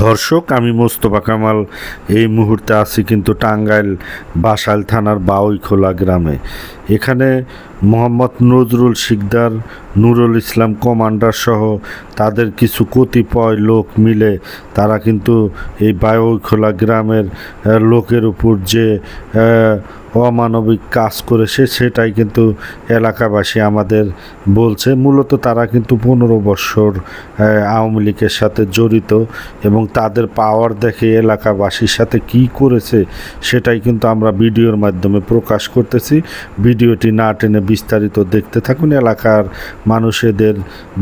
ধর্ষক আমি মোস্তফা কামাল এই মুহূর্তে আছি কিন্তু টাঙ্গাইল বাসাইল থানার বাউইখোলা গ্রামে। এখানে মোহাম্মদ নজরুল শিকদার, নুরুল ইসলাম কমান্ডার সহ তাদের কিছু কতিপয় লোক মিলে তারা কিন্তু এই বাউইখোলা গ্রামের লোকের উপর যে অমানবিক কাজ করেছে, সেটাই কিন্তু এলাকাবাসী আমাদের বলছে। মূলত তারা কিন্তু পনেরো বৎসর আওয়ামী লীগের সাথে জড়িত এবং তাদের পাওয়ার দেখে এলাকাবাসীর সাথে কি করেছে, সেটাই কিন্তু আমরা ভিডিওর মাধ্যমে প্রকাশ করতেছি। ভিডিওটি না টেনে বিস্তারিত দেখতে থাকুন, এলাকার মানুষেদের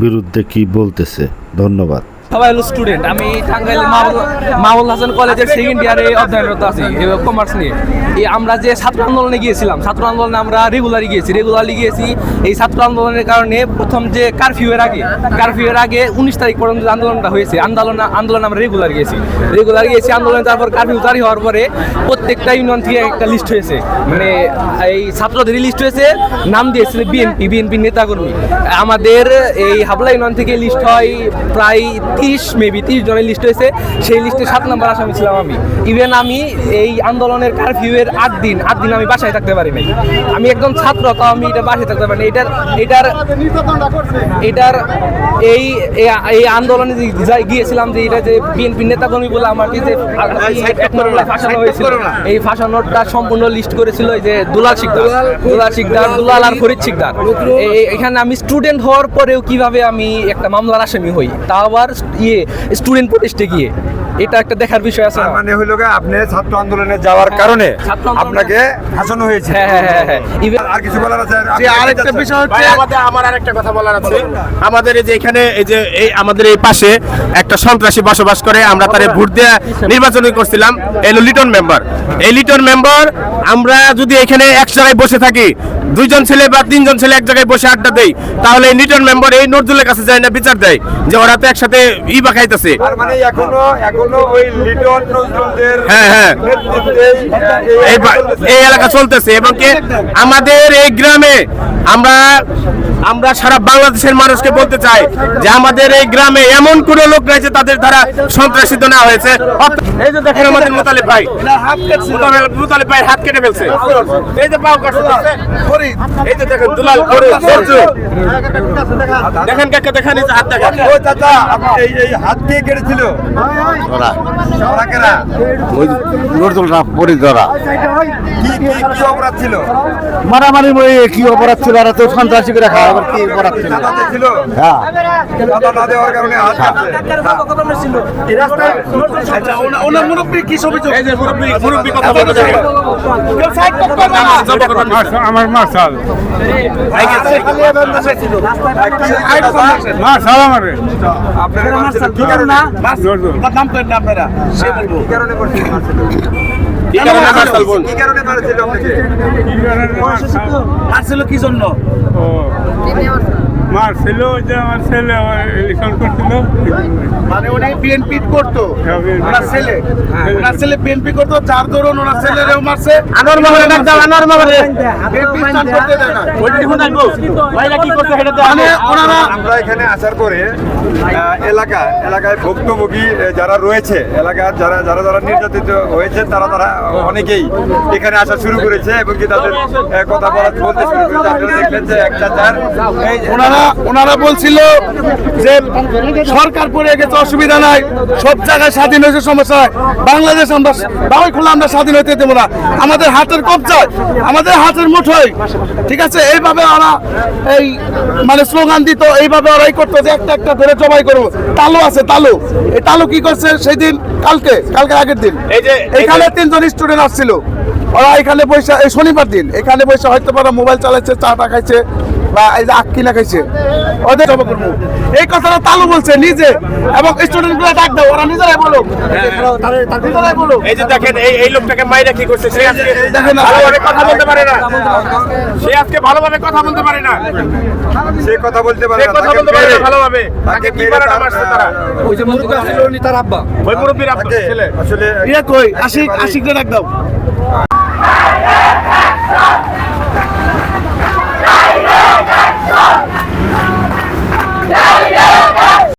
বিরুদ্ধে কি বলতেছে। ধন্যবাদ। সবাই হলো স্টুডেন্ট আমি টাঙ্গাইলের মাহমুদ হাসান কলেজের সেকেন্ড ইয়ারে অধ্যয়নরত আছি কমার্স নিয়ে। এই আমরা যে ছাত্র আন্দোলনে গিয়েছিলাম, ছাত্র আন্দোলনে আমরা রেগুলারই গিয়েছি রেগুলারলি গিয়েছি এই ছাত্র আন্দোলনের কারণে প্রথম যে কারফিউ এর আগে কারফিউ এর আগে উনিশ তারিখ পর্যন্ত আন্দোলনটা হয়েছে, আন্দোলন আন্দোলন আমরা রেগুলার গিয়েছি। রেগুলার গিয়েছি, আন্দোলনে তারপর কারফিউ জারি হওয়ার পরে প্রত্যেকটা ইউনিয়ন থেকে একটা লিস্ট হয়েছে। মানে এই ছাত্রদের লিস্ট হয়েছে, নাম দিয়েছে বিএনপি বিএনপি নেতাকর্মী। আমাদের এই হাবলা ইউনিয়ন থেকে লিস্ট হয় প্রায় তিরিশ মেবি তিরিশ জনের লিস্ট হয়েছে সেই লিস্টে সাত নম্বর আসামি ছিলাম আমি। ইভেন আমি এই আন্দোলনের কারফিউ এর আট দিন আট দিন আমি বাসায় থাকতে পারি নাই। আমি একদম ছাত্র তাও আমি এটা বাসায় থাকতে পারি এটার এটার এটার এই এই- আন্দোলনে গিয়েছিলাম যে এটা যে বিএনপি নেতাকর্মী বলে আমাকে যে ফাঁসানো হয়েছিল। এই ফাঁসানোটা সম্পূর্ণ লিস্ট করেছিল এই যে দুলাল শিকদার। দুলাল শিকদার দুলাল আর ফরিদ শিকদার। এখানে আমি স্টুডেন্ট হওয়ার পরেও কীভাবে আমি একটা মামলার আসামি হই তা আবার ইয়ে স্টুডেন্ট প্রোটেস্টে গিয়ে। এটা একটা দেখার বিষয় আছে মানে হইল গিয়ে আপনি ছাত্র আন্দোলনে যাওয়ার কারণে আপনাকে ফাঁসানো হয়েছে। হ্যাঁ হ্যাঁ হ্যাঁ হ্যাঁ। আর কিছু বলার আছে? যে আরেকটা বিষয় হচ্ছে আমাদের আমার আরেকটা কথা বলার আছে। আমাদের এই যে এখানে এই যে এই আমাদের এই পাশে একটা সন্ত্রাসী বসবাস করে। আমরা তারে ভোট দিয়ে নির্বাচন করছিলাম। এই লিটন মেম্বার। এই লিটন মেম্বার আমরা যদি এখানে এক জায়গায় বসে থাকি দুইজন ছেলে বা তিনজন ছেলে এক জায়গায় বসে আড্ডা দেই তাহলে এই লিটন মেম্বার এই নজরুলের কাছে যায় না বিচার দেয় যে ওরা তো একসাথে ই বা খাইতেছে। মানে এখনও এখনও হ্যাঁ, হ্যাঁ। এই এলাকা চলতেছে এবং কি আমাদের এই গ্রামে আমরা আমরা সারা বাংলাদেশের মানুষকে বলতে চাই যে আমাদের এই গ্রামে এমন কোন লোক রয়েছে তাদের দ্বারা সন্ত্রাসিত না হয়েছে। এই যে দেখেন আমাদের মোতালেব ভাই মোতালেব- মোতালেব ভাই হাত কেটে ফেলছে। এই যে পাও কাটছে এই যে দেখেন দুলাল। দেখেন কাকে দেখেন এই হাত দেখেন। ও চাচা আপনি এই এই হাত কে কেটেছিল? ওরা মারামারি মরে কি অপরাধ ছিল? আর তো সন্ত্রাসী করে খাওয়া আবার কি অপরাধ ছিল? হ্যাঁ। মুরব্বি কথা বলতে আমার। মার্শাল চাচা, আমারে আপনারা? সে বলব। কি কারণে করছেন কি কারণে মার্শাল কি কারণে মারছিল আপনাকে? মারছিল কি জন্য? যে আমার ছেলে ইলেকশন করছিল। মানে উনি বিএনপি করতো। হ্যাঁ, ওনার ছেলে। হ্যাঁ। ওনার ছেলে বিএনপি করতো যার দরুন ওনার ছেলেরেও মারছে। আনোয়ার মামারে ডাক দাও আনোয়ার মামারে বিএনপি করতে দেয় না। ওইটা দেখুন আসব ভাইরা কি করছে সেটা তো মানে ওনারা আমরা এখানে আসার পরে এলাকা এলাকায় ভুক্তভোগী যারা রয়েছে এলাকার যারা যারা যারা নির্যাতিত হয়েছে তারা তারা অনেকেই এখানে আসা শুরু করেছে এবং কি তাদের কথা বলা বলতে শুরু করেছে। আপনারা দেখলেন যে এক চাচার ওনারা ওনারা বলছিল যে সরকার পড়ে গেছে অসুবিধা নাই সব জায়গায় স্বাধীন হয়েছে সমস্যা নাই। বাংলাদেশ আমরা বাউই খোলা আমরা স্বাধীন হইতে দেবো না। আমাদের হাতের কবজায় আমাদের হাতের মুঠোয় ঠিক আছে? এইভাবে ওরা এই মানে স্লোগান দিত এইভাবে ওরাই করতো যে একটা একটা ধরে জবাই করব তালু আছে তালু। এই তালু কি করছে সেই দিন কালকে কালকে আগের দিন। এই যে এখানে তিনজন স্টুডেন্ট আসছিল। ওরা এখানে বসে এই শনিবার দিন এখানে বসে হয়তো পারা মোবাইল চালাচ্ছে চাটা খাইছে। বা এই যে আখ কিনা খাইছে। ওদের জমা করব। এই কথাটা তালু বলছে নিজে এবং স্টুডেন্টগুলো ডাক দাও ওরা নিজেরাই বলো নিজেরাই বলো এই যে দেখেন এই এই লোকটাকে মাইরা কি করছে? সে আজকে ভালোভাবে কথা বলতে পারে না। সে আজকে ভালোভাবে কথা বলতে পারে না। সে কথা বলতে পারে না, কথা বলতে পারে না ভালোভাবে। তাকে কি মেরে পারে না তার- মারছে তারা? ওই যে মুরব্বী ছিল উনি তার আব্বা। ওই মুরব্বীর আপনার ছেলে। আসলে ইয়ে কই? আশিক আশিকরে ডাক দাও।